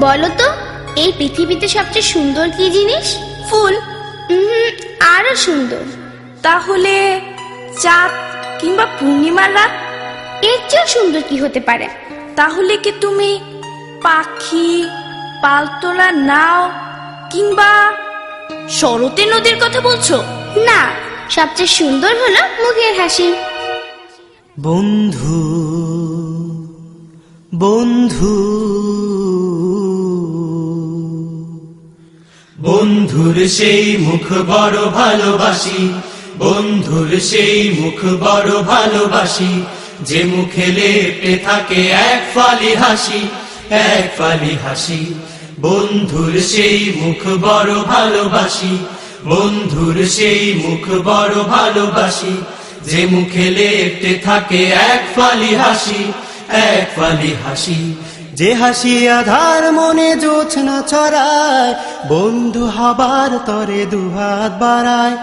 বলো তো এই পৃথিবীতে সবচেয়ে সুন্দর কি জিনিস? ফুল। আরও সুন্দর। তাহলে চাঁদ কিংবা পূর্ণিমার রাত? এর চেয়েও সুন্দর কি হতে পারে? তাহলে কি তুমি পাখি পালতোলা নাও কিংবা শরতে নদীর কথা বলছো? না সবচেয়ে সুন্দর হলো মুখের হাসি। বন্ধু বন্ধু বন্ধুর সেই মুখ বড় ভালোবাসি, বন্ধুর সেই মুখ বড় ভালোবাসি, যে মুখে লেপে থাকে এক ফালি হাসি, এক ফালি হাসি। বন্ধুর সেই মুখ বড় ভালোবাসি, বন্ধুর সেই মুখ বড় ভালোবাসি, যে মুখে লেপতে থাকে এক ফালি হাসি, এক ফালি হাসি। যে হাসি আধার মনে জোছনা ছড়ায়, বন্ধু হবার তরে দুহাত বাড়ায়।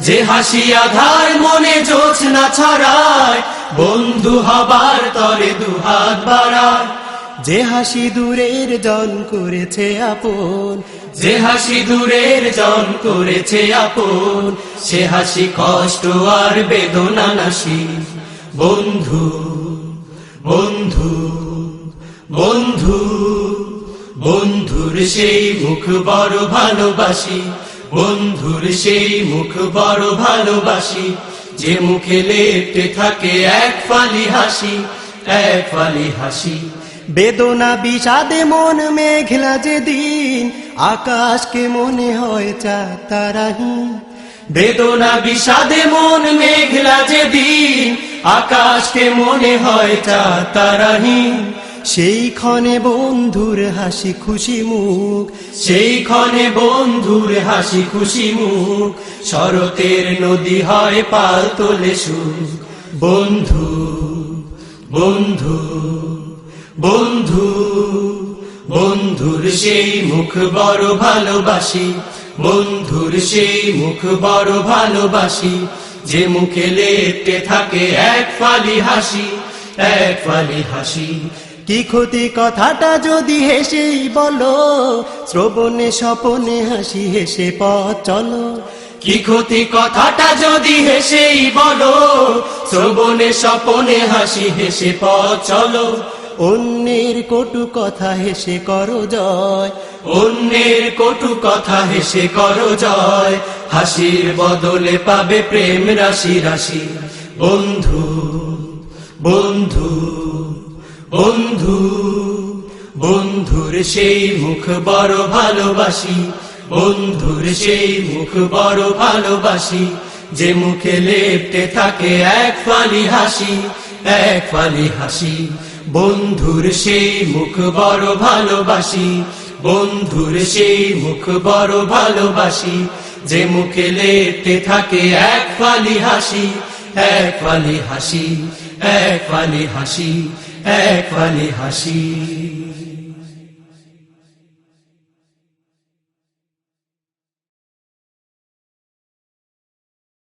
যে হাসি আধার মনে জোছনা ছড়ায়, বন্ধু হবার তরে দুহাত বাড়ায়। যে হাসি দূরের জন করেছে আপন, যে হাসি দূরের জন করেছে আপন, সে হাসি কষ্ট আর বেদনা নাসি বন্ধু বন্ধু। বন্ধু, বন্ধুর সেই মুখ বড় ভালোবাসি, বন্ধুর সেই মুখ বড় ভালোবাসি, যে মুখে লেপতে থাকে এক ফালি হাসি, এক ফালি হাসি। বেদনা বিষাদে মন মেঘলা যে দিন আকাশকে মনে হয় চা তারাহীন বেদনা বিষাদে মন মেঘলা যে দিন আকাশকে মনে হয় চা তারাহীন সেই ক্ষণে বন্ধুর হাসি খুশি মুখ। সেই ক্ষণে বন্ধুর হাসি খুশি মুখ। শরতের নদী হয় পাল তোলে সুখ। বন্ধু বন্ধু বন্ধু, বন্ধুর সেই মুখ বড় ভালোবাসি। বন্ধুর সেই মুখ বড় ভালোবাসি। যে মুখে লেপতে থাকে এক ফালি হাসি, এক ফালি হাসি কি ক্ষতি কথাটা যদি হেসেই বলো? শ্রবণে স্বপনে হাসি হেসে পথ চলো। কি ক্ষতি কথাটা যদি হেসেই বলো? শ্রবণে স্বপনে হাসি হেসে পথ চলো। অন্যের কটু কথা হেসে করো জয়। অন্যের কটু কথা হেসে করো জয়। হাসির বদলে পাবে প্রেম রাশি রাশি। বন্ধু বন্ধু। বন্ধু, বন্ধুর সেই মুখ বড় ভালোবাসি, বন্ধুর সেই মুখ বড় ভালোবাসি, যে মুখে লেপতে থাকে এক ফালি হাসি, এক ফালি হাসি। বন্ধুর সেই মুখ বড় ভালোবাসি, বন্ধুর সেই মুখ বড় ভালোবাসি, যে মুখে লেপতে থাকে এক ফালি হাসি, এক ফালি হাসি, এক ফালি হাসি। এক ফালি হাসি।